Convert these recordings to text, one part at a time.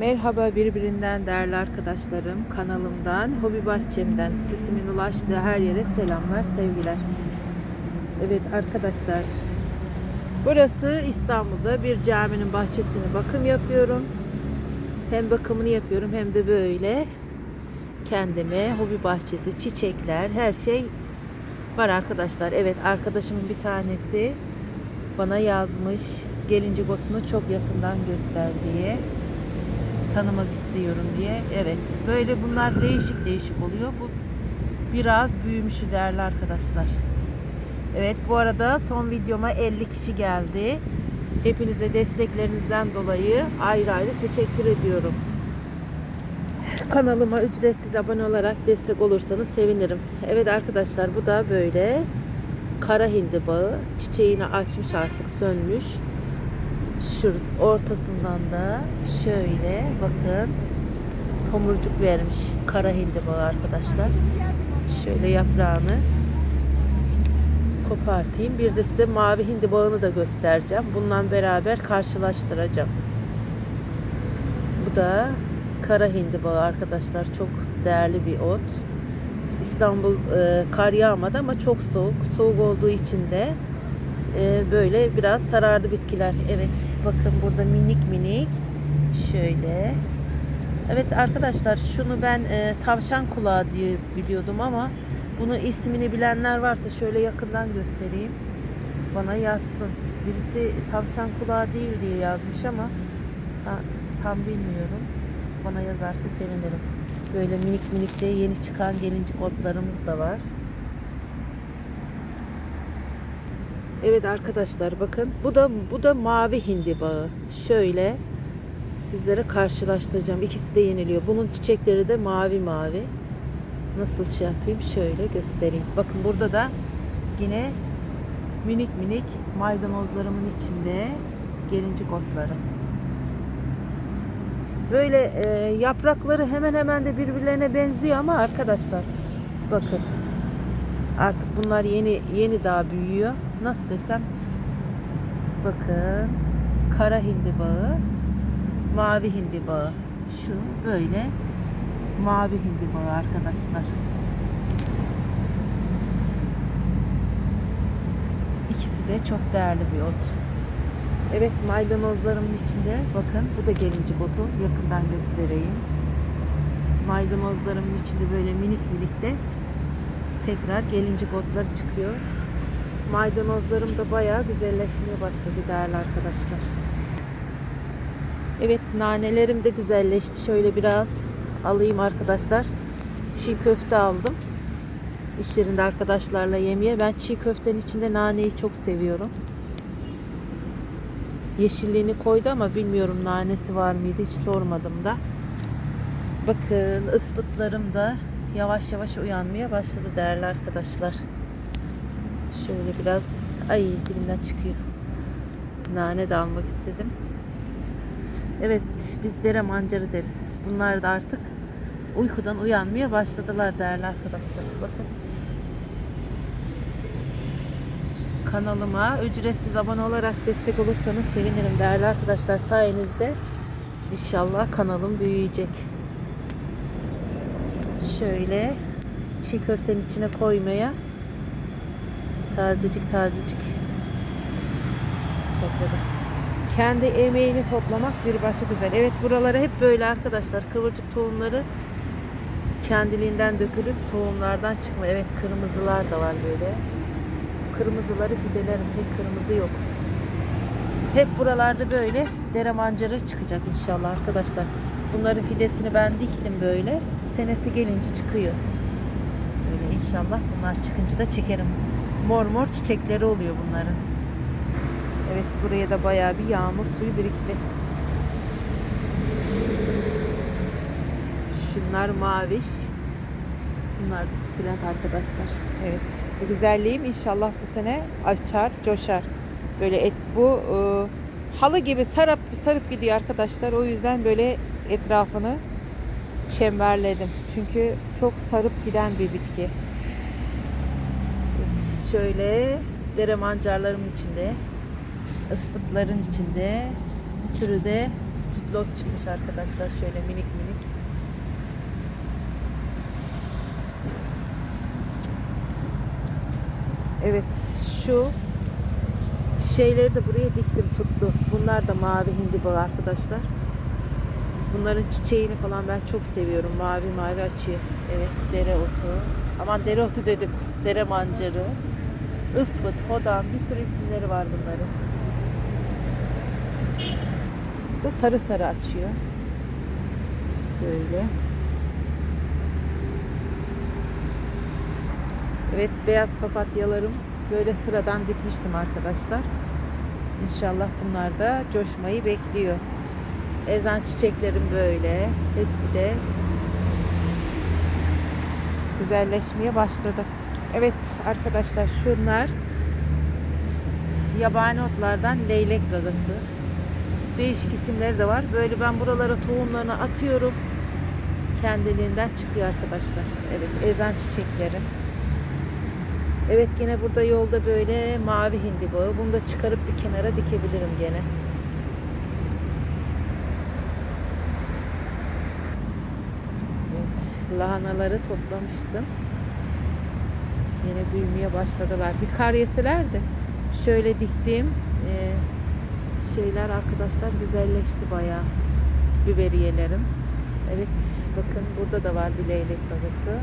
Merhaba birbirinden değerli arkadaşlarım. Kanalımdan, hobi bahçemden sesimin ulaştığı her yere selamlar, sevgiler. Evet arkadaşlar. Burası İstanbul'da bir caminin bahçesine bakım yapıyorum. Hem bakımını yapıyorum hem de böyle kendime hobi bahçesi, çiçekler, her şey var arkadaşlar. Evet arkadaşımın bir tanesi bana yazmış. Gelincik otunu çok yakından göster diye tanımak istiyorum diye. Evet. Böyle bunlar değişik değişik oluyor. Bu biraz büyümüşü değerli arkadaşlar. Evet bu arada son videoma 50 kişi geldi. Hepinize desteklerinizden dolayı ayrı ayrı teşekkür ediyorum. Kanalıma ücretsiz abone olarak destek olursanız sevinirim. Evet arkadaşlar bu da böyle kara hindibağı çiçeğini açmış artık sönmüş. Şu ortasından da şöyle bakın tomurcuk vermiş kara hindibağı arkadaşlar. Şöyle yaprağını kopartayım. Bir de size mavi hindibağını da göstereceğim. Bununla beraber karşılaştıracağım. Bu da kara hindibağı arkadaşlar. Çok değerli bir ot. İstanbul e, kar yağmadı ama çok soğuk. Soğuk olduğu için de e, böyle biraz sarardı bitkiler. Evet bakın burada minik minik şöyle. Evet arkadaşlar şunu ben e, tavşan kulağı diye biliyordum ama bunu ismini bilenler varsa şöyle yakından göstereyim. Bana yazsın. Birisi tavşan kulağı değil diye yazmış ama ta- tam bilmiyorum. Bana yazarsa sevinirim. Böyle minik minik de yeni çıkan gelincik otlarımız da var. Evet arkadaşlar bakın bu da bu da mavi hindibağı. Şöyle sizlere karşılaştıracağım. İkisi de yeniliyor. Bunun çiçekleri de mavi mavi. Nasıl şey yapayım? Şöyle göstereyim. Bakın burada da yine minik minik maydanozlarımın içinde gelincik otları. Böyle e, yaprakları hemen hemen de birbirlerine benziyor ama arkadaşlar bakın artık bunlar yeni yeni daha büyüyor. Nasıl desem bakın kara hindibağı mavi hindibağı şu böyle mavi hindibağı arkadaşlar. İkisi de çok değerli bir ot. Evet maydanozlarımın içinde bakın bu da gelincik otu yakından göstereyim. Maydanozlarımın içinde böyle minik minik de tekrar gelincik otları çıkıyor. Maydanozlarım da bayağı güzelleşmeye başladı değerli arkadaşlar. Evet nanelerim de güzelleşti. Şöyle biraz alayım arkadaşlar. Çiğ köfte aldım. İş yerinde arkadaşlarla yemeye. Ben çiğ köftenin içinde naneyi çok seviyorum. Yeşilliğini koydu ama bilmiyorum nanesi var mıydı hiç sormadım da. Bakın ıspıtlarım da yavaş yavaş uyanmaya başladı değerli arkadaşlar. Şöyle biraz ay dilimden çıkıyor. Nane de almak istedim. Evet biz dere mancarı deriz. Bunlar da artık uykudan uyanmaya başladılar değerli arkadaşlar. Bakın. Kanalıma ücretsiz abone olarak destek olursanız sevinirim değerli arkadaşlar. Sayenizde inşallah kanalım büyüyecek. Şöyle çiğ köftenin içine koymaya tazecik tazecik topladım. Kendi emeğini toplamak bir başka güzel. Evet buralara hep böyle arkadaşlar kıvırcık tohumları kendiliğinden dökülüp tohumlardan çıkma. Evet kırmızılar da var böyle. Kırmızıları fidelerim pek kırmızı yok. Hep buralarda böyle dere mancarı çıkacak inşallah arkadaşlar. Bunların fidesini ben diktim böyle. Senesi gelince çıkıyor. Böyle inşallah bunlar çıkınca da çekerim. Mor mor çiçekleri oluyor bunların. Evet buraya da bayağı bir yağmur suyu birikti. Şunlar maviş. Bunlar da sukulent arkadaşlar. Evet. Bu güzelliğim inşallah bu sene açar, coşar. Böyle et bu e, halı gibi sarıp sarıp gidiyor arkadaşlar. O yüzden böyle etrafını çemberledim. Çünkü çok sarıp giden bir bitki. Şöyle dere mancarlarımın içinde, ıspıtların içinde bir sürü de lot çıkmış arkadaşlar şöyle minik minik. Evet şu şeyleri de buraya diktim tuttu. Bunlar da mavi hindiba arkadaşlar. Bunların çiçeğini falan ben çok seviyorum. Mavi mavi açıyor. Evet dereotu. Aman dereotu dedim. Dere mancarı. Ispıt, hodan bir sürü isimleri var bunların. Da sarı sarı açıyor. Böyle. Evet beyaz papatyalarım böyle sıradan dikmiştim arkadaşlar. İnşallah bunlar da coşmayı bekliyor. Ezan çiçeklerim böyle. Hepsi de güzelleşmeye başladı. Evet arkadaşlar şunlar yabani otlardan leylek gagası. Değişik isimleri de var. Böyle ben buralara tohumlarını atıyorum. Kendiliğinden çıkıyor arkadaşlar. Evet ezan çiçeklerim. Evet gene burada yolda böyle mavi hindibağı. Bunu da çıkarıp bir kenara dikebilirim gene. Evet, lahanaları toplamıştım. Yine büyümeye başladılar. Bir kar yeseler de şöyle diktiğim e, şeyler arkadaşlar güzelleşti bayağı. Biberiyelerim. Evet bakın burada da var bir leylek babası.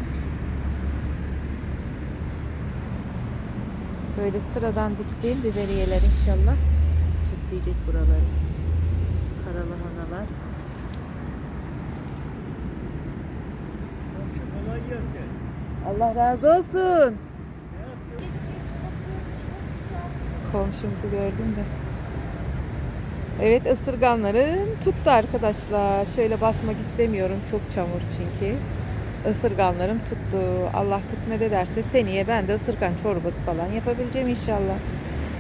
Böyle sıradan diktiğim biberiyeler inşallah süsleyecek buraları. Kara lahanalar. Kolay gelsin. Allah razı olsun. Komşumuzu gördüm de. Evet ısırganlarım tuttu arkadaşlar. Şöyle basmak istemiyorum. Çok çamur çünkü. Isırganlarım tuttu. Allah kısmet ederse seneye ben de ısırgan çorbası falan yapabileceğim inşallah.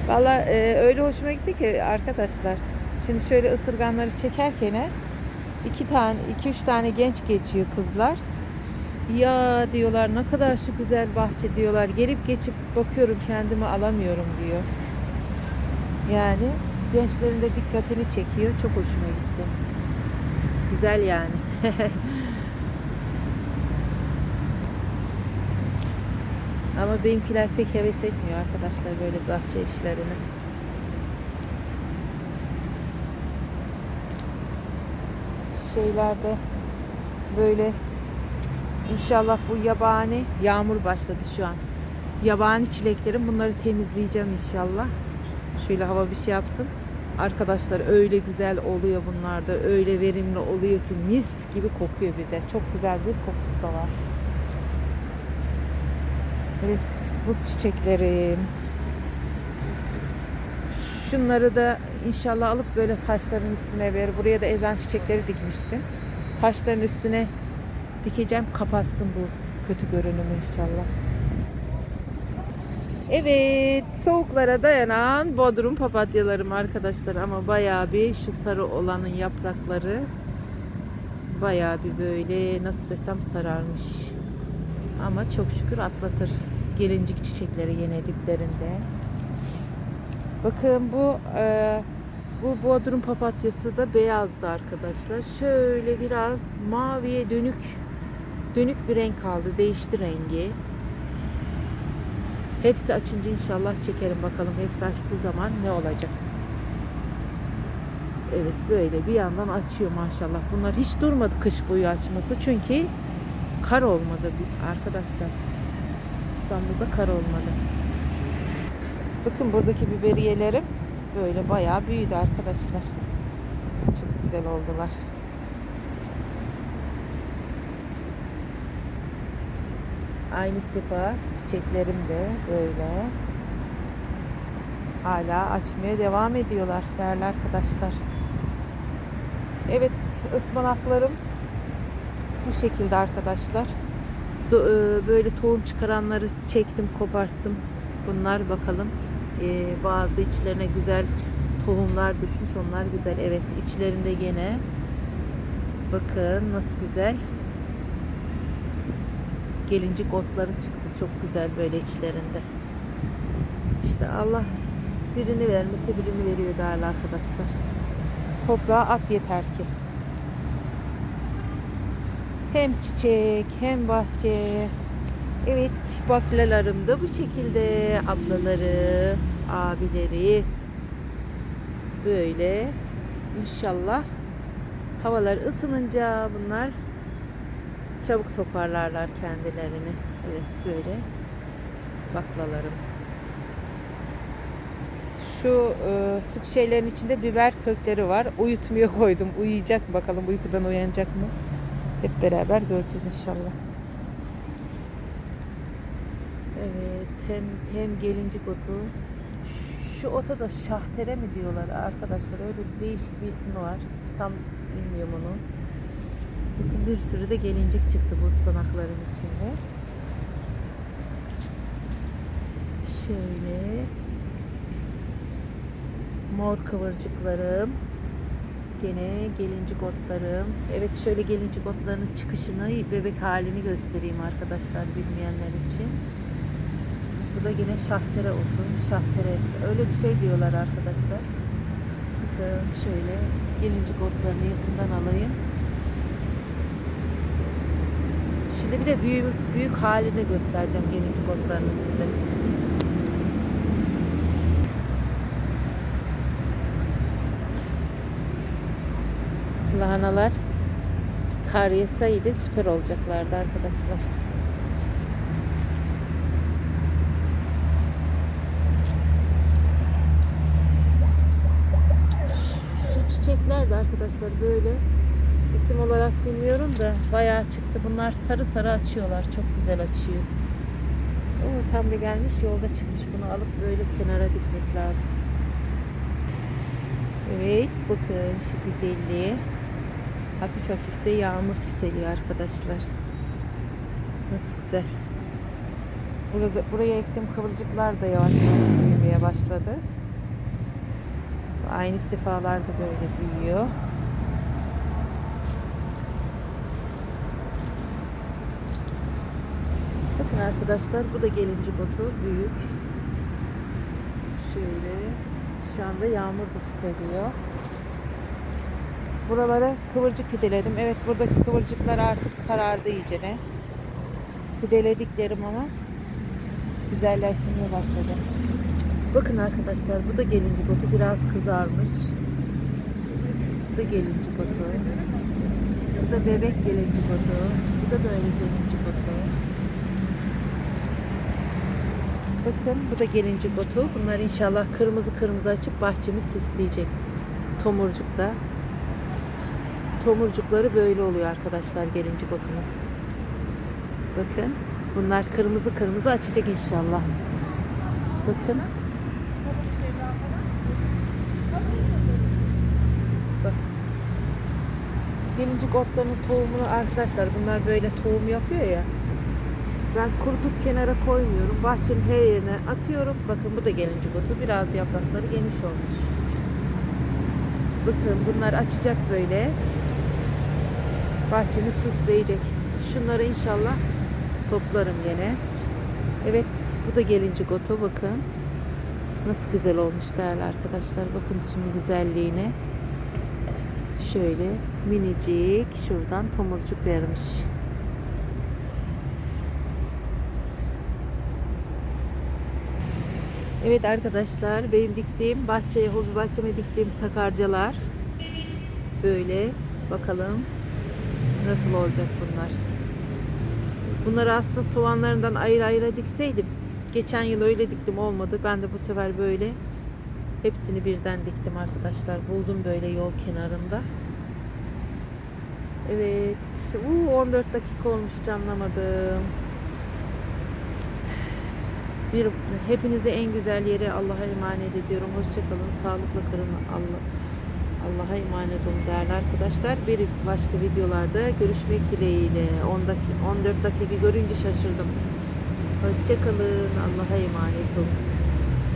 Valla e, öyle hoşuma gitti ki arkadaşlar. Şimdi şöyle ısırganları çekerken iki tane, iki üç tane genç geçiyor kızlar. Ya diyorlar ne kadar şu güzel bahçe diyorlar. Gelip geçip bakıyorum kendimi alamıyorum diyor. Yani gençlerin de dikkatini çekiyor. Çok hoşuma gitti. Güzel yani. Ama benimkiler pek heves etmiyor arkadaşlar böyle bahçe işlerine. Şeylerde böyle İnşallah bu yabani yağmur başladı şu an. Yabani çileklerim bunları temizleyeceğim inşallah. Şöyle hava bir şey yapsın. Arkadaşlar öyle güzel oluyor bunlar da. Öyle verimli oluyor ki mis gibi kokuyor bir de. Çok güzel bir kokusu da var. Evet bu çiçeklerim. Şunları da inşallah alıp böyle taşların üstüne ver. Buraya da ezan çiçekleri dikmiştim. Taşların üstüne dikeceğim kapatsın bu kötü görünümü inşallah. Evet soğuklara dayanan bodrum papatyalarım arkadaşlar ama bayağı bir şu sarı olanın yaprakları bayağı bir böyle nasıl desem sararmış. Ama çok şükür atlatır. Gelincik çiçekleri yine diplerinde. Bakın bu e, bu bodrum papatyası da beyazdı arkadaşlar. Şöyle biraz maviye dönük dönük bir renk aldı. Değişti rengi. Hepsi açınca inşallah çekerim bakalım. Hepsi açtığı zaman ne olacak? Evet böyle bir yandan açıyor maşallah. Bunlar hiç durmadı kış boyu açması. Çünkü kar olmadı arkadaşlar. İstanbul'da kar olmadı. Bakın buradaki biberiyelerim böyle bayağı büyüdü arkadaşlar. Çok güzel oldular. Aynı sıfa çiçeklerim de böyle. Hala açmaya devam ediyorlar değerli arkadaşlar. Evet ıspanaklarım bu şekilde arkadaşlar. E, böyle tohum çıkaranları çektim koparttım. Bunlar bakalım e, bazı içlerine güzel tohumlar düşmüş. Onlar güzel. Evet içlerinde gene bakın nasıl güzel gelincik otları çıktı. Çok güzel böyle içlerinde. İşte Allah birini vermesi birini veriyor değerli arkadaşlar. toprağa at yeter ki. Hem çiçek hem bahçe. Evet baklalarım da bu şekilde. Ablaları, abileri. Böyle. İnşallah havalar ısınınca bunlar çabuk toparlarlar kendilerini. Evet böyle baklalarım. Şu e, su şeylerin içinde biber kökleri var. Uyutmuyor koydum. Uyuyacak bakalım uykudan uyanacak mı? Hep beraber göreceğiz inşallah. Evet hem hem gelincik otu. Şu ota da şahtere mi diyorlar arkadaşlar? Öyle bir değişik bir ismi var. Tam bilmiyorum onu. Bakın bir sürü de gelincik çıktı bu ıspanakların içinde. Şöyle mor kıvırcıklarım. Gene gelincik otlarım. Evet şöyle gelincik otlarının çıkışını, bebek halini göstereyim arkadaşlar bilmeyenler için. Bu da yine şahtere otu. Şahtere. Öyle bir şey diyorlar arkadaşlar. Bakın şöyle gelincik otlarını yakından alayım. Şimdi bir de büyük büyük halini göstereceğim gelincik otlarını size. Lahanalar kar yeseydi süper olacaklardı arkadaşlar. Şu çiçekler de arkadaşlar böyle isim olarak bilmiyorum da bayağı çıktı. Bunlar sarı sarı açıyorlar. Çok güzel açıyor. O tam da gelmiş yolda çıkmış. Bunu alıp böyle kenara dikmek lazım. Evet bakın şu güzelliğe. Hafif hafif de yağmur çiseliyor arkadaşlar. Nasıl güzel. Burada, buraya ektiğim kıvırcıklar da yavaş yavaş büyümeye başladı. Aynı sefalar da böyle büyüyor. Bakın arkadaşlar bu da gelincik otu büyük. Şöyle şu anda yağmur da çiseliyor. Buralara kıvırcık fideledim. Evet buradaki kıvırcıklar artık sarardı iyicene. Fidelediklerim ama güzelleşmeye başladı. Bakın arkadaşlar bu da gelincik otu biraz kızarmış. Bu da gelincik otu. Bu da bebek gelincik otu. Bu da böyle gelincik otu. Bakın bu da gelincik otu. Bunlar inşallah kırmızı kırmızı açıp bahçemi süsleyecek. Tomurcuk da. Tomurcukları böyle oluyor arkadaşlar gelincik otunun. Bakın bunlar kırmızı kırmızı açacak inşallah. Bakın. Bak. Gelincik otlarının tohumunu arkadaşlar bunlar böyle tohum yapıyor ya. Ben kurutup kenara koymuyorum. Bahçenin her yerine atıyorum. Bakın bu da gelincik otu. Biraz yaprakları geniş olmuş. Bakın bunlar açacak böyle. Bahçeni süsleyecek. Şunları inşallah toplarım gene. Evet bu da gelincik otu. Bakın. Nasıl güzel olmuş değerli arkadaşlar. Bakın şunun güzelliğine. Şöyle minicik şuradan tomurcuk vermiş. Evet arkadaşlar benim diktiğim bahçeye, hobi bahçeme diktiğim sakarcalar. Böyle bakalım nasıl olacak bunlar. Bunları aslında soğanlarından ayrı ayrı dikseydim. Geçen yıl öyle diktim olmadı. Ben de bu sefer böyle hepsini birden diktim arkadaşlar. Buldum böyle yol kenarında. Evet. Uu, 14 dakika olmuş hiç anlamadım. Bir, hepinize en güzel yere Allah'a emanet ediyorum. Hoşçakalın. Sağlıkla kalın. Allah Allah'a emanet olun değerli arkadaşlar. Bir başka videolarda görüşmek dileğiyle. 10 dakika, 14 dakika görünce şaşırdım. Hoşçakalın. Allah'a emanet olun.